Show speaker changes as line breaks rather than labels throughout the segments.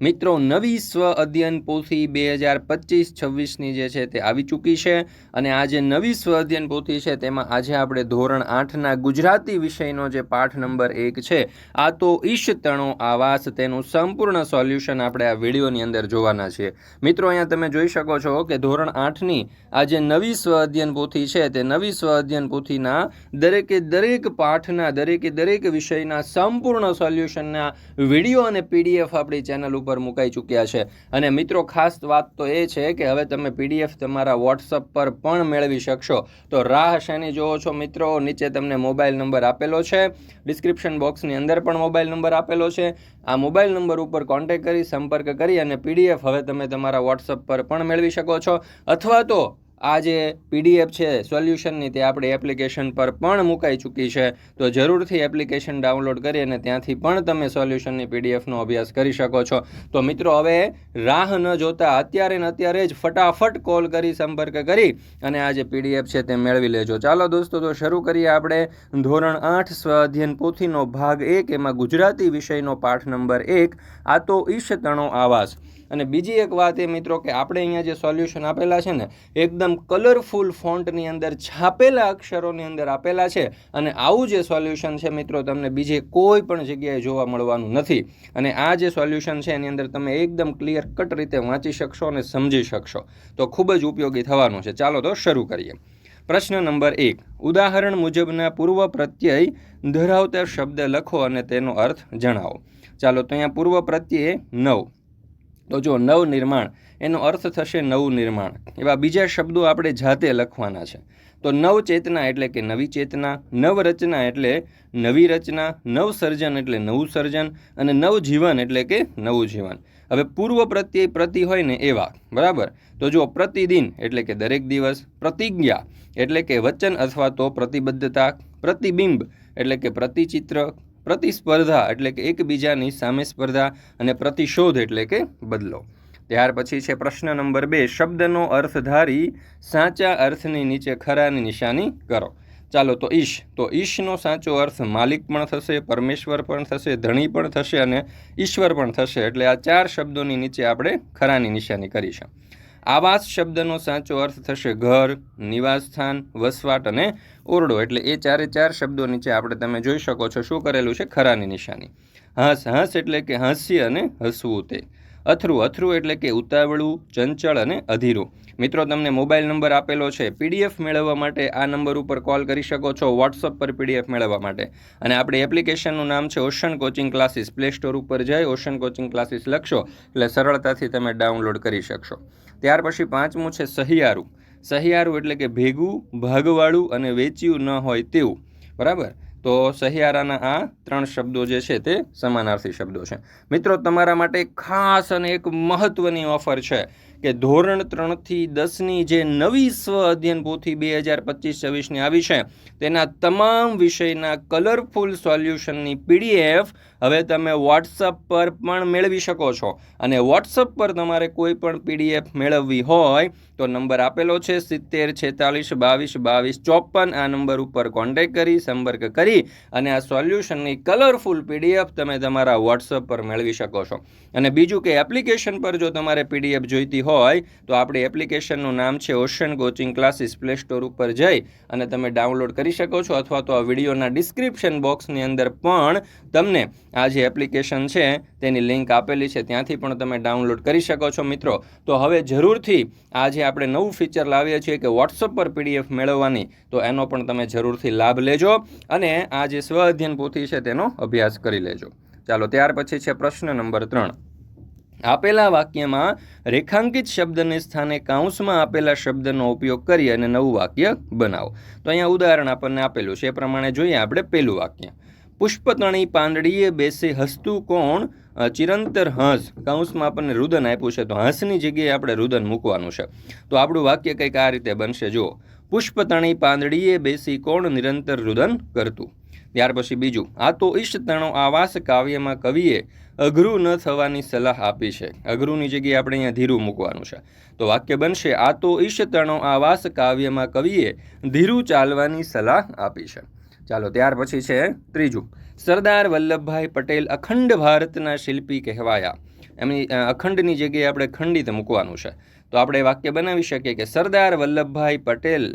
મિત્રો, નવી સ્વ અધ્યયન પોથી બે હજાર પચીસ છવ્વીસની જે છે તે આવી ચૂકી છે અને આ જે નવી સ્વ અધ્યયન પોથી છે તેમાં આજે આપણે ધોરણ આઠના ગુજરાતી વિષયનો જે પાઠ નંબર એક છે, આ તો ઈશ તણો આવાસ, તેનું સંપૂર્ણ સોલ્યુશન આપણે આ વિડીયોની અંદર જોવાના છીએ. મિત્રો, અહીંયા તમે જોઈ શકો છો કે ધોરણ આઠની આ જે નવી સ્વ અધ્યયન પોથી છે તે નવી સ્વ અધ્યયન પોથીના દરેકે દરેક પાઠના, દરેકે દરેક વિષયના સંપૂર્ણ સોલ્યુશનના વીડિયો અને પીડીએફ આપણી ચેનલ ઉપર મુકાઈ ચૂક્યા છે. અને મિત્રો, ખાસ વાત તો એ છે કે હવે તમે પીડીએફ તમારા વોટ્સઅપ પર પણ મેળવી શકશો. તો રાહ શેની જોવો છો મિત્રો? નીચે તમને મોબાઈલ નંબર આપેલો છે. ડિસ્ક્રિપ્શન બોક્સની અંદર પણ મોબાઈલ નંબર આપેલો છે. આ મોબાઈલ નંબર ઉપર કોન્ટેક કરી, સંપર્ક કરી અને પીડીએફ હવે તમે તમારા વોટ્સઅપ પર પણ મેળવી શકો છો. અથવા તો આ જે પીડીએફ છે સોલ્યુશનની તે આપણી એપ્લિકેશન પર પણ મુકાઈ ચૂકી છે. તો જરૂરથી એપ્લિકેશન ડાઉનલોડ કરી અને ત્યાંથી પણ તમે સોલ્યુશનની પીડીએફનો અભ્યાસ કરી શકો છો. તો મિત્રો, હવે રાહ ન જોતા અત્યારે ને અત્યારે જ ફટાફટ કોલ કરી સંપર્ક કરી અને આ જે પીડીએફ છે તે મેળવી લેજો. ચાલો દોસ્તો, તો શરૂ કરીએ આપણે. ધોરણ આઠ સ્વ અધ્યયન પોથીનો ભાગ એક, એમાં ગુજરાતી વિષયનો પાઠ નંબર એક, આ તો ઈશતણો આવાસ. અને બીજી એક વાત એ મિત્રો કે આપણે અહીંયા જે સોલ્યુશન આપેલા છે ને, એકદમ કલરફુલ ફોન્ટની અંદર છાપેલા અક્ષરોની અંદર આપેલા છે અને આવું જે સોલ્યુશન છે મિત્રો તમને બીજે કોઈ પણ જગ્યાએ જોવા મળવાનું નથી. અને આ જે સોલ્યુશન છે એની અંદર તમે એકદમ ક્લિયર કટ રીતે વાંચી શકશો અને સમજી શકશો. તો ખૂબ જ ઉપયોગી થવાનું છે. ચાલો તો શરૂ કરીએ. પ્રશ્ન નંબર એક. ઉદાહરણ મુજબના પૂર્વ પ્રત્યય ધરાવતા શબ્દ લખો અને તેનો અર્થ જણાવો. ચાલો તો અહીંયા પૂર્વ પ્રત્યય નવ. તો જો નવ નિર્માણ એનો અર્થ થશે નવું નિર્માણ એવા બીજા શબ્દો આપણે જાતે લખવાના છે. તો નવ ચેતના એટલે કે નવી ચેતના નવ રચના એટલે નવી રચના નવ સર્જન એટલે નવું સર્જન અને નવ જીવન એટલે કે નવું જીવન હવે પૂર્વ પ્રત્યય પ્રતિ હોય ને એવા, બરાબર? તો જો પ્રતિદિન એટલે કે દરેક દિવસ, પ્રતિજ્ઞા એટલે કે વચન અથવા તો પ્રતિબદ્ધતા, પ્રતિબિંબ એટલે કે પ્રતિચિત્ર પ્રતિસ્પર્ધા એટલે કે એકબીજાની સામે સ્પર્ધા અને પ્રતિશોધ એટલે કે બદલો. ત્યાર પછી છે પ્રશ્ન નંબર બે, શબ્દનો અર્થ ધારી સાચા અર્થની નીચે ખરાની નિશાની કરો. ચાલો તો ઈશ. તો ઈશનો સાચો અર્થ માલિક પણ થશે, પરમેશ્વર પણ થશે, ધણી પણ થશે અને ઈશ્વર પણ થશે. એટલે આ ચાર શબ્દોની નીચે આપણે ખરાની નિશાની કરીશું. આવાસ શબ્દનો સાચો અર્થ થશે ઘર નિવાસસ્થાન વસવાટ અને ઓરડો. એટલે એ ચારે ચાર શબ્દો નીચે આપણે તમે જોઈ શકો છો શું કરેલું છે ખરાની નિશાની. હંસ હંસ એટલે કે હાસ્ય અને હસવું તે. અથરું અથરું એટલે કે ઉતાવળું, ચંચળ અને અધીરું. મિત્રો, તમને મોબાઈલ નંબર આપેલો છે, પીડીએફ મેળવવા માટે આ નંબર ઉપર કોલ કરી શકો છો વોટ્સઅપ પર પીડીએફ મેળવવા માટે. અને આપણી એપ્લિકેશનનું નામ છે Ocean Coaching Classes Play Store ઉપર જઈ ઓશન કોચિંગ ક્લાસીસ લખશો, એટલે સરળતાથી તમે ડાઉનલોડ કરી શકશો. ત્યાર પછી પાંચમું છે સહિયારું. સહિયારું એટલે કે ભેગું, ભાગવાળું અને વેચ્યું ન હોય તેવું. બરાબર? તો સહિયારાના આ ત્રણ શબ્દો જે છે તે સમાનાર્થી શબ્દો છે. મિત્રો, તમારા માટે ખાસ અને એક મહત્ત્વની ઓફર છે. કે ધોરણ ત્રણથી દસની જે નવી સ્વ અધ્યયન પોથી બે હજાર પચીસ છવ્વીસની આવી છે, તેના તમામ વિષયના કલરફુલ સોલ્યુશનની પીડીએફ હવે તમે વોટ્સઅપ પર પણ મેળવી શકો છો. અને વોટ્સઅપ પર તમારે કોઈ પણ પીડીએફ મેળવવી હોય, તો નંબર આપેલો છે સિત્તેર, છેતાલીસ, બાવીસ બાવીસ, ચોપન. આ નંબર ઉપર કોન્ટેક્ટ કરી, સંપર્ક કરી અને આ સોલ્યુશનની કલરફુલ પીડીએફ તમે તમારા વોટ્સઅપ પર મેળવી શકો છો. અને બીજું કે એપ્લિકેશન પર જો તમારે પીડીએફ જોઈતી હોય તો આપણી એપ્લિકેશનનું નામ છે Ocean Coaching Classes Play Store ઉપર જઈ અને તમે ડાઉનલોડ કરી શકો છો અથવા તો આ વિડીયોના ડિસ્ક્રિપ્શન બોક્સની અંદર પણ તમને આ જે એપ્લિકેશન છે તેની લિંક આપેલી છે, ત્યાંથી પણ તમે ડાઉનલોડ કરી શકો છો મિત્રો. તો હવે જરૂરથી આ જે આપણે નવું ફીચર લાવીએ છીએ કે વોટ્સઅપ પર પીડીએફ મેળવવાની, તો એનો પણ તમે જરૂરથી લાભ લેજો અને આ જે સ્વ અધ્યયન પોથી છે તેનો અભ્યાસ કરી લેજો. ચાલો, ત્યાર પછી છે પ્રશ્ન નંબર ત્રણ. આપેલા વાક્યમાં રેખાંકિત શબ્દને સ્થાને કાઉન્સમાં આપેલા શબ્દનો ઉપયોગ કરી અને નવું વાક્ય બનાવો. તો અહીંયા ઉદાહરણ આપણને આપેલું છે. એ પ્રમાણે જોઈએ આપણે પહેલું વાક્ય. પુષ્પતણી પાંદડીએ બેસે હસતું કોણ? ચિરંતર હંસ. કાઉન્સમાં આપણને રુદન આપ્યું છે. તો હંસની જગ્યાએ આપણે રુદન મૂકવાનું છે. તો આપણું વાક્ય કંઈક આ રીતે બનશે. જુઓ. પુષ્પતણી પાંદડીએ બેસી કોણ? નિરંતર રુદન કરતું. ત્યાર પછી બીજું, આ તો ઈષ્ટતણો આવાસ કાવ્યમાં કવિએ અઘરું ન થવાની સલાહ આપી છે. અઘરુંની જગ્યાએ આપણે અહીંયા ધીરું મૂકવાનું છે. તો વાક્ય બનશે, આ તો ઈષ્ટતણો આવાસ કાવ્યમાં કવિએ ધીરું ચાલવાની સલાહ આપી છે. ચાલો, ત્યાર પછી છે ત્રીજું, સરદાર વલ્લભભાઈ પટેલ અખંડ ભારતના શિલ્પી કહેવાયા. એમની અખંડની જગ્યાએ આપણે ખંડિત મૂકવાનું છે. તો આપણે વાક્ય બનાવી શકીએ કે, સરદાર વલ્લભભાઈ પટેલ,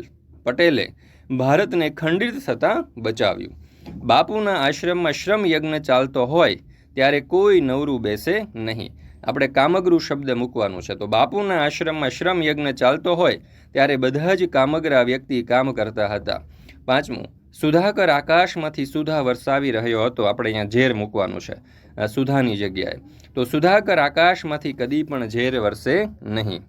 પટેલે ભારતને ખંડિત થતાં બચાવ્યું. બાપુના આશ્રમમાં શ્રમ યજ્ઞ ચાલતો હોય, ત્યારે કોઈ નવરું બેસે નહીં. આપણે કામગરું શબ્દ મૂકવાનું છે. તો બાપુના આશ્રમમાં શ્રમ યજ્ઞ ચાલતો હોય, ત્યારે બધા જ કામગરા વ્યક્તિ કામ કરતા હતા. પાંચમું, સુધાકર આકાશમાંથી સુધા વરસાવી રહ્યો હતો. આપણે અહીંયા ઝેર મૂકવાનું છે સુધાની જગ્યાએ. તો સુધાકર આકાશમાંથી કદી પણ ઝેર વરસે નહીં.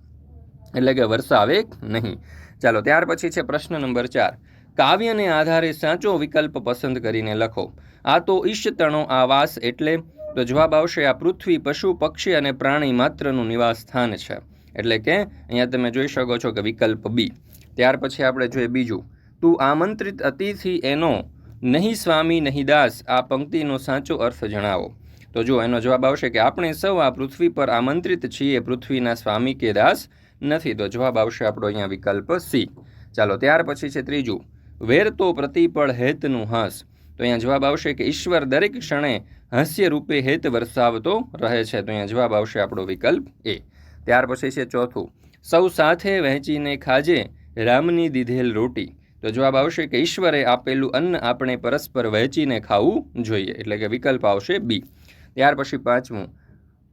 એટલે કે વરસાવે નહીં. ચાલો, ત્યાર પછી છે પ્રશ્ન નંબર ચાર. કાવ્યને આધારે સાચો વિકલ્પ પસંદ કરીને લખો. આ તો ઈષ્ટતણો આવાસ એટલે તો જવાબ આવશે આ પૃથ્વી, પશુ, પક્ષી અને પ્રાણી માત્રનું નિવાસ સ્થાન છે. એટલે કે અહીંયા તમે જોઈ શકો છો કે વિકલ્પ બી. ત્યાર પછી આપણે જોઈએ બીજું. તું આમંત્રિત અતિથિ એનો નહીં સ્વામી, નહીં દાસ, આ પંક્તિનો સાચો અર્થ જણાવો. તો જો એનો જવાબ આવશે કે આપણે સૌ આ પૃથ્વી પર આમંત્રિત છીએ, પૃથ્વીના સ્વામી કે દાસ નથી. તો જવાબ આવશે આપણો અહીંયા વિકલ્પ સી. ચાલો, ત્યાર પછી છે ત્રીજું. વેર તો પ્રતિપળ હેતનું હાસ. તો અહીંયા જવાબ આવશે કે ઈશ્વર દરેક ક્ષણે હાસ્ય રૂપે હેત વરસાવતો રહે છે. તો અહીંયા જવાબ આવશે આપણો વિકલ્પ એ. ત્યાર પછી છે ચોથું. સૌ સાથે વહેંચીને ખાજે રામની દીધેલ રોટી. તો જવાબ આવશે કે ઈશ્વરે આપેલું અન્ન આપણે પરસ્પર વહેંચીને ખાવું જોઈએ. એટલે કે વિકલ્પ આવશે બી. ત્યાર પછી પાંચમું.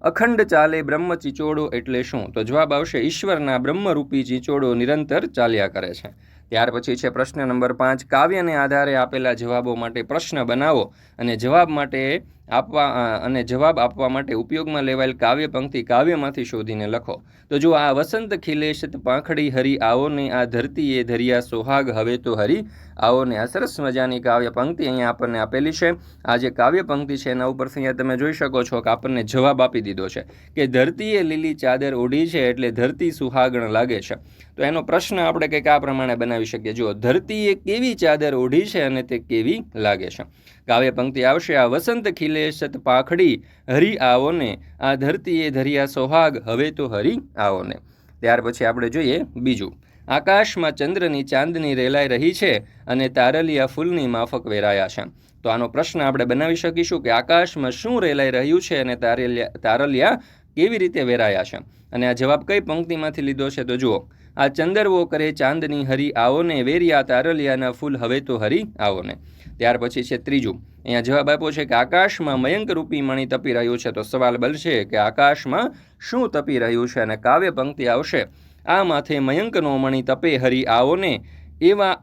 અખંડ ચાલે બ્રહ્મ ચીચોડો એટલે શું? તો જવાબ આવશે ઈશ્વરના બ્રહ્મરૂપી ચીચોડો નિરંતર ચાલ્યા કરે છે. ત્યાર પછી છે પ્રશ્ન નંબર પાંચ, કાવ્યને આધારે આપેલા જવાબો માટે પ્રશ્ન બનાવો અને જવાબ માટે આપવા અને જવાબ આપવા માટે ઉપયોગમાં લેવાયેલ કાવ્ય પંક્તિ કાવ્યમાંથી શોધીને લખો. તો જો આ વસંત ખિલેશ પાંખડી હરી આવો ને આ ધરતીએ ધરિયા સોહાગ હવે તો હરી આવો ને આ સરસ મજાની કાવ્ય પંક્તિ અહીંયા આપણને આપેલી છે. આ જે કાવ્ય પંક્તિ છે એના ઉપરથી અહીંયા તમે જોઈ શકો છો કે આપણને જવાબ આપી દીધો છે કે ધરતીએ લીલી ચાદર ઓઢી છે એટલે ધરતી સુહાગણ લાગે છે. તો એનો પ્રશ્ન આપણે કંઈક આ પ્રમાણે બનાવી શકીએ. જુઓ, ધરતીએ કેવી ચાદર ઓઢી છે અને તે કેવી લાગે છે? કાવ્ય પંક્તિ આવશે, આ વસંત ખીલે સત પાખડી, હરી આવો ને. આ ધરતીએ ધરિયા સોહાગ, હવે તો હરી આવો ને. ત્યાર પછી આપણે જોઈએ બીજું. આકાશમાં ચંદ્રની ચાંદની રેલાઈ રહી છે. અને તારલિયા ફૂલની માફક વેરાયા છે. તો આનો પ્રશ્ન આપણે બનાવી શકીશું કે આકાશમાં શું રેલાઈ રહ્યું છે અને તારલિયા તારલિયા કેવી રીતે વેરાયા છે? અને આ જવાબ કઈ પંક્તિમાંથી લીધો છે તો જુઓ. આ ચંદરવો કરે ચાંદની હરી આવોને, વેરિયા તારલિયાના ફૂલ હવે તો હરી આવોને. ત્યાર પછી છે ત્રીજું. અહીંયા જવાબ આપ્યો છે કે આકાશમાં મયંક રૂપી મણિ તપી રહ્યું છે. તો સવાલ બનશે કે આકાશમાં શું તપી રહ્યું છે અને કાવ્ય પંક્તિ આવશે? આ માથે મયંકનો મણિ તપે હરી આવો ને એવા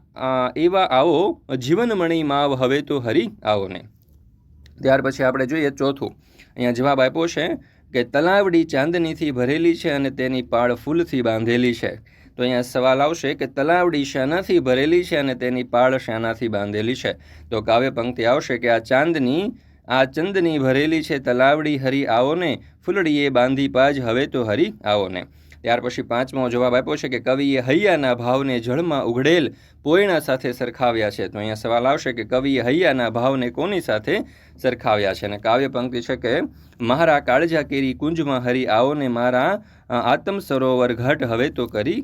એવા આવો, જીવનમણી માવ હવે તો હરી આવો ને ત્યાર પછી આપણે જોઈએ ચોથું. અહીંયા જવાબ આપ્યો છે કે તલાવડી ચાંદનીથી ભરેલી છે અને તેની પાળ ફૂલથી બાંધેલી છે. તો અહીંયા સવાલ આવશે કે તલાવડી શાનાથી ભરેલી છે અને તેની પાળ શાનાથી બાંધેલી છે. તો કાવ્ય પંક્તિ આવશે કે આ ચાંદની, આ ચંદની ભરેલી છે, તલાવડી હરી આવોને, ફૂલડીએ બાંધી પાજ હવે તો હરી આવો ને ત્યાર પછી પાંચમો જવાબ આપ્યો છે કે કવિએ હૈયાના ભાવને જળમાં ઉઘડેલ પોયણા સાથે સરખાવ્યા છે. તો અહીંયા સવાલ આવશે કે કવિએ હૈયાના ભાવને કોની સાથે સરખાવ્યા છે? અને કાવ્ય પંક્તિ છે કે, મારા કાળજા કેરી કુંજમાં હરી આવો ને મારા આત્મ સરોવર ઘટ હવે તો કરી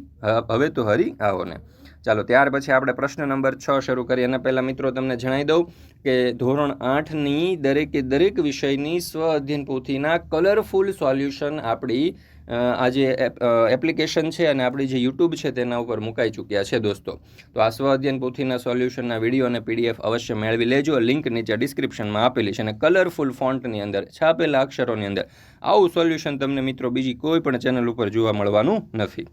હવે તો હરી આવો ને ચાલો, ત્યાર પછી આપણે પ્રશ્ન નંબર છ શરૂ કરીએ. એના પહેલાં મિત્રો તમને જણાવી દઉં કે ધોરણ આઠની દરેકે દરેક વિષયની સ્વ અધ્યયન પોથીના કલરફુલ સોલ્યુશન આપણી આ જે એપ- એપ્લિકેશન છે અને આપણી જે યુટ્યુબ છે તેના ઉપર મુકાઈ ચૂક્યા છે દોસ્તો. તો આ સ્વાધ્યન પોથીના સોલ્યુશનના વીડિયો અને પીડીએફ અવશ્ય મેળવી લેજો. લિંક નીચે ડિસ્ક્રિપ્શનમાં આપેલી છે અને કલરફુલ ફોન્ટની અંદર, છાપેલા અક્ષરોની અંદર, આવું સોલ્યુશન તમને મિત્રો બીજી કોઈ પણ ચેનલ ઉપર જોવા મળવાનું નથી.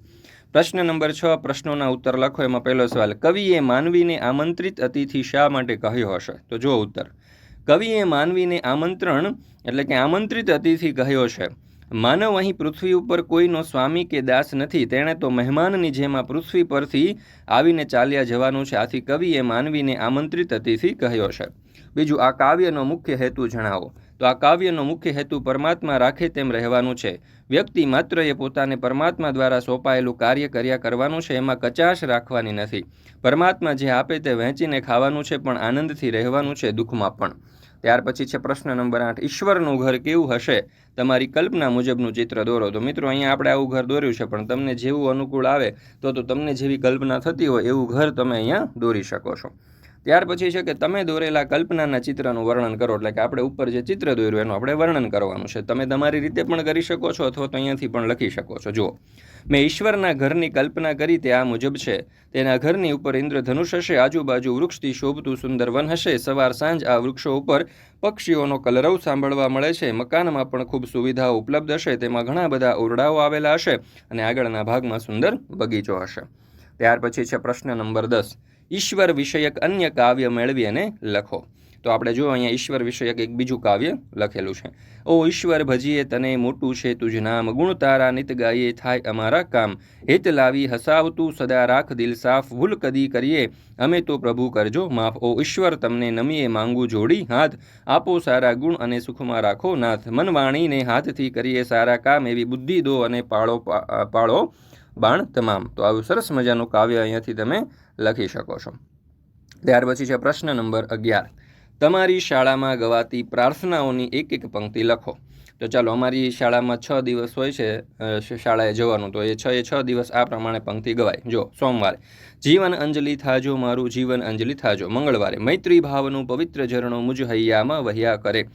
પ્રશ્ન નંબર છ, પ્રશ્નોના ઉત્તર લખો. એમાં પહેલો સવાલ, કવિએ માનવીને આમંત્રિત અતિથિ શા માટે કહ્યો હશે? તો જો ઉત્તર. કવિએ માનવીને આમંત્રણ, એટલે કે આમંત્રિત અતિથિ કહ્યો છે. માનવ અહીં પૃથ્વી ઉપર કોઈનો સ્વામી કે દાસ નથી. તેણે તો મહેમાનની જેમ આ પૃથ્વી પરથી આવીને ચાલ્યા જવાનું છે. આથી કવિએ માનવીને આમંત્રિત અતિથિ કહ્યો છે. બીજું, આ કાવ્યનો મુખ્ય હેતુ જણાવો. તો આ કાવ્યનો મુખ્ય હેતુ પરમાત્મા રાખે તેમ રહેવાનું છે. વ્યક્તિ માત્ર એ પોતાને પરમાત્મા દ્વારા સોંપાયેલું કાર્ય કર્યા કરવાનું છે. એમાં કચાશ રાખવાની નથી. પરમાત્મા જે આપે તે વહેંચીને ખાવાનું છે, પણ આનંદથી રહેવાનું છે, દુઃખમાં પણ. ત્યાર પછી છે પ્રશ્ન નંબર આઠ, ઈશ્વરનું ઘર કેવું હશે? તમારી કલ્પના મુજબનું ચિત્ર દોરો. તો મિત્રો, અહીંયા આપણે આવું ઘર દોર્યું છે, પણ તમને જેવું અનુકૂળ આવે, તો તો તમને જેવી કલ્પના થતી હોય, એવું ઘર તમે અહીંયા દોરી શકો છો. ત્યાર પછી છે કે તમે દોરેલા કલ્પનાના ચિત્રનું વર્ણન કરો, એટલે કે આપણે ઉપર જે ચિત્ર દોર્યું એનું આપણે વર્ણન કરવાનું છે. તમે તમારી રીતે પણ કરી શકો છો, અથવા તો અહીંયાથી પણ લખી શકો છો. જુઓ, મેં ઈશ્વરના ઘરની કલ્પના કરી, તે આ મુજબ છે. તેના ઘરની ઉપર ઇન્દ્રધનુષ હશે, આજુબાજુ વૃક્ષથી શોભતું સુંદર વન હશે. સવાર સાંજ આ વૃક્ષો ઉપર પક્ષીઓનો કલરવ સાંભળવા મળે છે. મકાનમાં પણ ખૂબ સુવિધાઓ ઉપલબ્ધ હશે. તેમાં ઘણા બધા ઓરડાઓ આવેલા હશે અને આગળના ભાગમાં સુંદર બગીચો હશે. ત્યાર પછી છે પ્રશ્ન નંબર દસ. ઈશ્વર વિષયક અન્ય કાવ્ય મેળવી અને લખો. તો આપણે જો અહીંયા ઈશ્વર વિષયક એક બીજું કાવ્ય લખેલું છે. ઓ ઈશ્વર ભજીએ, તને મોટું છે તુજ નામ. ગુણ તારા નિત ગાયે થાય અમારા કામ. હેત લાવી હસાવતું, સદા રાખ દિલ સાફ. ભૂલ કદી કરીએ, અમે તો પ્રભુ કરજો માફ. ઓ ઈશ્વર, તમને નમીએ માંગુ જોડી હાથ. આપો સારા ગુણ અને સુખમાં રાખો નાથ. મન વાણીને હાથથી કરીએ સારા કામ. એવી બુદ્ધિ દો અને પાળો પાળો બાણ તમામ. તો આવું સરસ મજાનું કાવ્ય અહીંયાથી તમે લખી શકો છો. ત્યાર પછી છે પ્રશ્ન નંબર અગિયાર. તમારી શાળામાં ગવાતી પ્રાર્થનાઓની એક એક પંક્તિ લખો. તો ચાલો, અમારી શાળામાં છ દિવસ હોય છે શાળાએ જવાનું. તો એ છ એ છ દિવસ આ પ્રમાણે પંક્તિ ગવાય. જો, સોમવારે. જીવન અંજલિ થાજો, મારું જીવન અંજલિ થાજો. મંગળવારે. મૈત્રી ભાવનું પવિત્ર ઝરણો મુજ હૈયામાં વહ્યા કરે.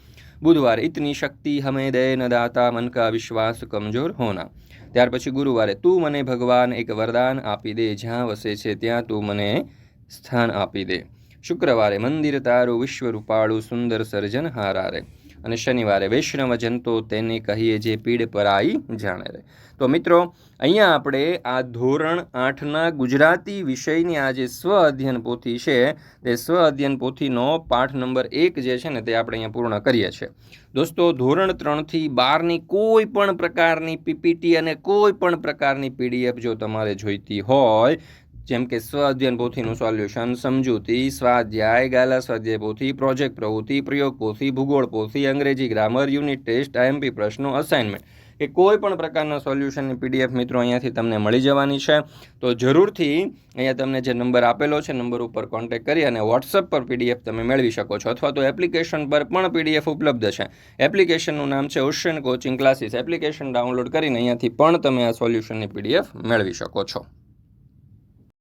બુધવારે ઇતની શક્તિ હમે દે ન દાતા મન કા વિશ્વાસ કમજોર હોના. ત્યાર પછી ગુરુવારે તું મને ભગવાન એક વરદાન આપી દે, જ્યાં વસે છે ત્યાં તું મને સ્થાન આપી દે. શુક્રવારે મંદિર તારું વિશ્વ રૂપાળું સુંદર સર્જન હારારે. અને શનિવારે વૈષ્ણવ જંતો તેને કહીએ જે પીડ પર આવી જાણે રે. તો મિત્રો, અહીંયા આપણે આ ધોરણ આઠના ગુજરાતી વિષયની આ જે સ્વ અધ્યયન પોથી છે, તે સ્વ અધ્યયન પોથીનો પાઠ નંબર એક જે છે ને, તે આપણે અહીંયા પૂર્ણ કરીએ છીએ. દોસ્તો, ધોરણ ત્રણથી બારની કોઈ પણ પ્રકારની પીપીટી અને કોઈ પણ પ્રકારની પીડીએફ જો તમારે જોઈતી હોય, જેમ કે સ્વ અધ્યયન પોથીનું સોલ્યુશન, સમજૂતી, સ્વાધ્યાય, ગાલા સ્વાધ્યાય પોથી, પ્રોજેક્ટ પ્રવૃત્તિ, પ્રયોગ પોથી, ભૂગોળ પોથી, અંગ્રેજી ગ્રામર, યુનિટ ટેસ્ટ આઈએમપી પ્રશ્નો, અસાઇનમેન્ટ. એ કોઈ પણ પ્રકારના સોલ્યુશનની પીડીએફ મિત્રો અહીંયાથી તમને મળી જવાની છે. તો જરૂરથી અહીંયા તમને જે નંબર આપેલો છે, નંબર ઉપર કોન્ટેક્ટ કરી અને વોટ્સઅપ પર પીડીએફ તમે મેળવી શકો છો. અથવા તો એપ્લિકેશન પર પણ પીડીએફ ઉપલબ્ધ છે. એપ્લિકેશનનું નામ છે Ocean Coaching Classes application download કરીને અહીંયાથી પણ તમે આ સોલ્યુશનની પીડીએફ મેળવી શકો છો.